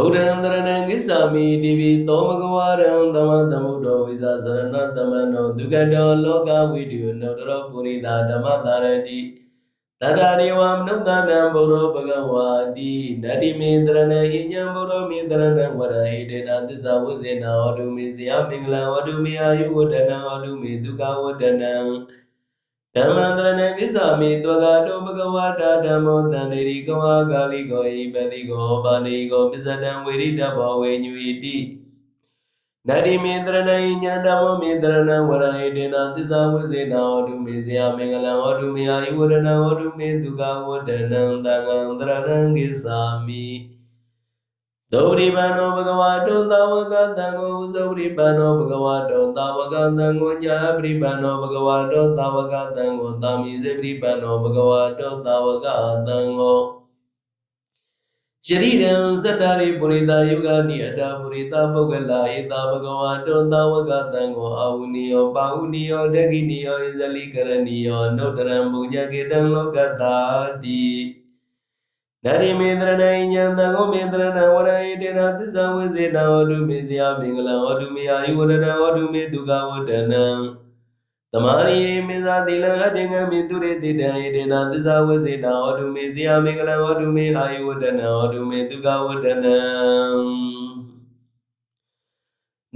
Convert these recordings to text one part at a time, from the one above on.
ဗုဒ္ဓံတရဏံကိစ္ဆာမိတိပိသောမကဝရံသမသမုဒ္ဒောဝိဇာစရဏတမနောဒုက္ကတောလောကဝိတုနုတရောပုရိသဓမ္မတာရတိတတ္တေဝမနုဿနံဘုရောဘဂဝါတိနတ္တိမေတရဏံဣညံဘုရောမေတရဏံဝရဟိတေနသစ္စာဝဇေနာဟောတုမေဇယမင်္ဂလံဟောတုမေအာယုဝတ္တနံဟောတုမေဒုက္ခဝတ္တနံ ဓမ္မန္တရဏကိစ္ဆာမိသောကတောဘဂဝတာဓမ္မောတန္တိရိကောအာဂာလိကောဣပတိကောပါဏိကောပစ္စတံဝေရိတဘောဝေညုဣတိနတ္တိမေတရဏိညာဓမ္မောမေတရဏံဝရဟိတေနသစ္စာဝိစေနာဟောတုမေဇယမင်္ဂလံဟောတုမေအာယုဝရဏံဟောတုမေဒုက္ခဝတ္တနံသံဃံတရဏံကိစ္ဆာမိ သောရိပန္နောဘဂဝတောသာဝကသံဃောဥဇောရိပန္နောဘဂဝတောသာဝကသံဃောညာပရိပန္နောဘဂဝတောသာဝကသံဃောသာမိစေပရိပန္နောဘဂဝတောသာဝကသံဃောယရိရံသတ္တရိပုရိသယုဂာနိအတ္တပုရိသပုဂ္ဂလာဧတာဘဂဝတောသာဝကသံဃောအာဝုနိယောပါဟုနိယောဒဂိနိယောဣဇလိကရဏီယောနုတ္တရံဘုညကေတံလောကတာတိ နရိမေတရဏိညာသံဃောမေတရဏဝရဟိတေနသစ္စာဝိစေနာဟောတုမေဇယမင်္ဂလံဟောတုမေအာယုဝရဏဟောတုမေဒုက္ခဝတ္တနံသမာရိယေမေဇာတိလံအတေငံမေတုရေတိတံဣတေနသစ္စာဝိစေနာဟောတုမေဇယမင်္ဂလံဟောတုမေအာယုဝတ္တနံဟောတုမေဒုက္ခဝတ္တနံ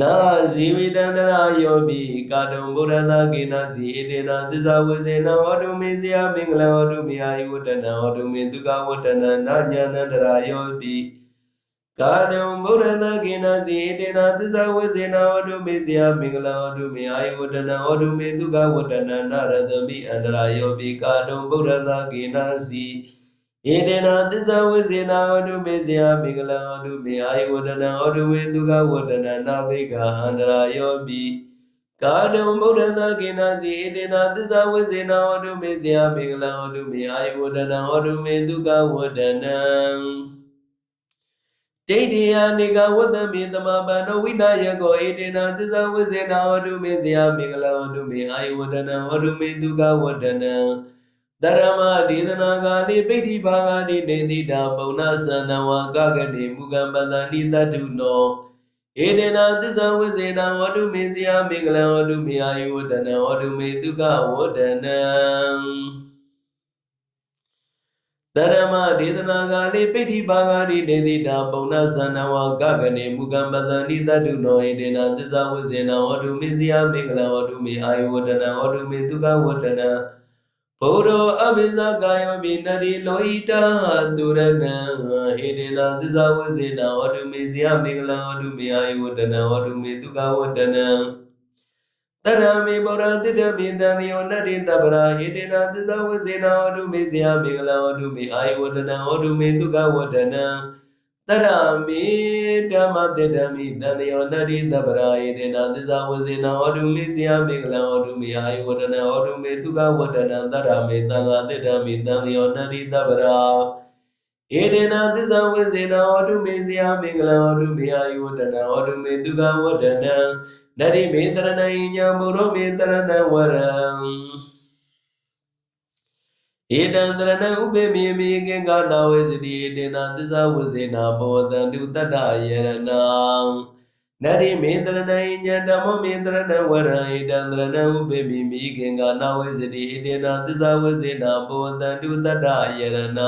နာဇီဝိတန္တရာယောပိကာတုံဗုဒ္ဓသာကေနစီဣတေနသစ္စာဝိစေနာဟောတုမေဇယမင်္ဂလံဟောတုမေအာယုဝတ္တနံဟောတုမေဒုက္ခဝတ္တနံနာညာနန္တရာယောပိကာတုံဗုဒ္ဓသာကေနစီဣတေနသစ္စာဝိစေနာဟောတုမေဇယမင်္ဂလံဟောတုမေအာယုဝတ္တနံဟောတုမေဒုက္ခဝတ္တနံနာရတမိအန္တရာယောပိကာတုံဗုဒ္ဓသာကေနစီဣ တေနသစ္စာဝိစေနာဟောတုမေဇယမင်္ဂလံဟောတုမေအာယုဝတ္တနံဟောတုမေဒုက္ခဝတ္တနံနာဘိကအန္တရာယောပိကာတုံဗုဒ္ဓသာကေနစီဣတေနသစ္စာဝိစေနာဟောတုမေဇယမင်္ဂလံဟောတုမေအာယုဝတ္တနံဟောတုမေဒုက္ခဝတ္တနံဒိဋ္ဌိယနိကဝတ္တမေသမပန္နောဝိနာယကောဣတေနသစ္စာဝိစေနာဟောတုမေဇယမင်္ဂလံဟောတုမေအာယုဝတ္တနံဟောတုမေဒုက္ခဝတ္တနံ တရမဒေသနာကာလိပိဋ္ဌိဘာဂာနိနေတိတာပုံနာသန္နဝါကကတိမူကံပတန္တိတတုနောဧတေနသစ္စာဝိစေနာဟောတုမေဇယမင်္ဂလံဟောတုမေအာယုဝတ္တနံဟောတုမေဒုက္ခဝတ္တနံတရမဒေသနာကာလိပိဋ္ဌိဘာဂာနိနေတိတာပုံနာသန္နဝါကကတိမူကံပတန္တိတတုနောဧတေနသစ္စာဝိစေနာဟောတုမေဇယမင်္ဂလံဟောတုမေအာယုဝတ္တနံဟောတုမေဒုက္ခဝတ္တနံ ဘုရောအဘိဇကာယောပိနတိလောဟိတသူရဏံဟေတေနသစ္စာဝိစေနာဟောတုမေဇယမင်္ဂလံဟောတုမေအာယုဝတ္တနံဟောတုမေဒုက္ခဝတ္တနံတရမေဗုဒ္ဓတိတမေတံတိယောနတိတပရာဟေတေနသစ္စာဝိစေနာဟောတုမေဇယမင်္ဂလံဟောတုမေအာယုဝတ္တနံဟောတုမေဒုက္ခဝတ္တနံ တရမေဓမ္မတိတမိတန်တယောနတိတပရာယေတေနသစ္စာဝဇေနဟောတုမေဇယမေကလံဟောတုမေအာယဝတနဟောတုမေဒုက္ခဝတနတရမေတံဃာတိတမိတန်တယောနတိတပရာဧတေနသစ္စာဝဇေနဟောတုမေဇယမေကလံဟောတုမေအာယဝတနဟောတုမေဒုက္ခဝတနနတိမေတရဏိညာဘုရောမေတရဏဝရံ ဧတံတရဏဥပေမေမေကေကာနာဝေစတိဧတေနသစ္စာဝစေနာဘောတံတုတတ္တယရဏံနတ္တိမေတရဏိညာဓမ္မမေတရဏဝရံဧတံတရဏဥပေမေမေကေကာနာဝေစတိဧတေနသစ္စာဝစေနာဘောတံတုတတ္တယရဏံန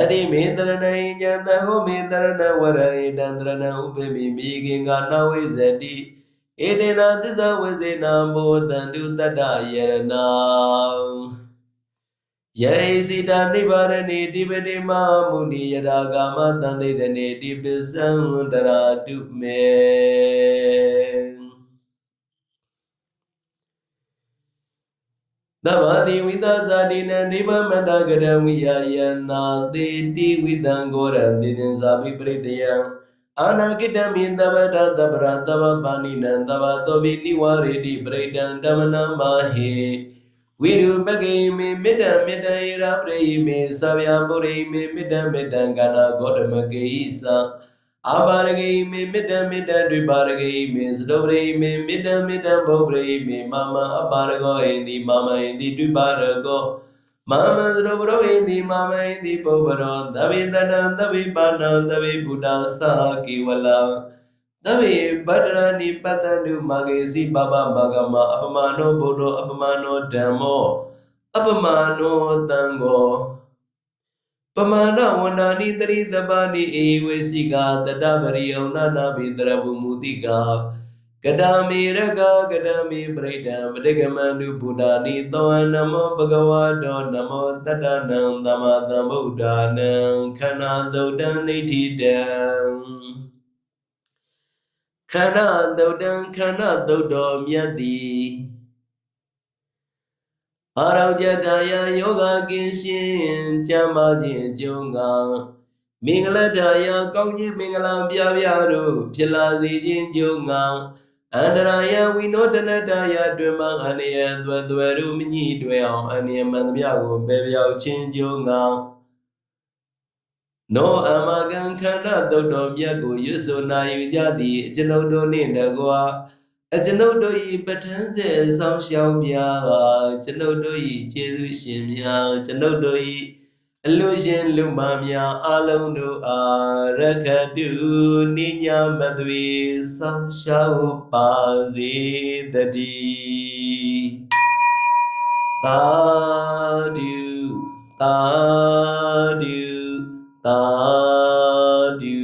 တ္တိမေတရဏိညာသဟောမေတရဏဝရံဧတံတရဏဥပေမေမေကေကာနာဝေစတိဧတေနသစ္စာဝစေနာဘောတံတုတတ္တယရဏံ ယေစီတာနိဗ္ဗာရဏိတိပတိမမုနိယရာဂမတန်သိတနေတိပစ္စံတရာတုမေသဗ္ဗတိဝိသဇာတိနနိဗ္ဗမတကရဝိယယနာတိတိဝိတံဂောရတိသင်္ဇာပိပရိတယံအာနာကိတမိသဗ္ဗတသဗ္ဗရသဗ္ဗပါဏိနံသဗ္ဗသောပိနိဝရေတိပရိတံဓမ္မနမဟေ ဝိရုပကေမေမေတ္တမေတ္တယေရပရိမေသဗ္ဗယပုရိမေမေတ္တမေတ္တကနာဂေါတမကေဣသအာဘာရကေမေမေတ္တမေတ္တဒွိပါရကေမေသဒုပရိမေမေတ္တမေတ္တဘုပရိမေမမအပါရကောဣတိမမဣတိဒွိပါရကောမာမံစရဘရောဟိတိမာမဟိတိပုပ္ပရောသဗ္ဗေတတံသဗ္ဗေပါဏံသဗ္ဗေဘုဒ္ဓသာကေဝလံ သဗ္ဗေဗတ္တရဏိပတ္တန္တုမာဂေစီပပမဂမအပမနောဗုဒ္ဓအပမနောဓမ္မောအပမနောသံဃောပမာဏဝန္ဒာနိတရိတပနိအေဝေစီကာတတပရိယုံနာနာဘိတရဘုမူတိကာကတမေရကကတမေပရိဒံပရိကမန္တုဗုဒ္ဓာနိသောနမောဘဂဝတောနမောတတ္တနံသမ္မာသမ္ဗုဒ္ဓာနံခန္ဓာသုတ်တံနေတိတံ ခန္ဓာသုတ်တံခန္ဓာသုတ်တော်မြတ်သည်အာရောကြတာယယောဂကင်းရှင်ကျမ်းမာခြင်းအကျုံးကမင်္ဂလတာယကောင်းခြင်းမင်္ဂလာပြပြတို့ဖြစ်လာစေခြင်းကျုံးကအန္တရာယဝိနောဒနတာယတွင်မှအန္တရာယ်သွဲသွဲတို့မညှိတွဲအောင်အန္တရာယ်မှန်သမျှကိုပယ်ပြောက်ခြင်းကျုံးက နောအမကံခန္ဓာသုတ်တော်မြတ်ကိုရွတ်ဆိုနာယူကြသည်အကျွန်ုပ်တို့နှင့်တကွာအကျွန်ုပ်တို့၏ပဋ္ဌာန်းစေဆောင်ရှောင်းများကျွန်ုပ်တို့၏ကျေးဇူးရှင်များကျွန်ုပ်တို့၏အလူရှင်လူမများအလုံးတို့အားရခတုနိညာမသွေဆောင်ရှောင်းပါစေတည်းသာဓုသာဓု သာဓု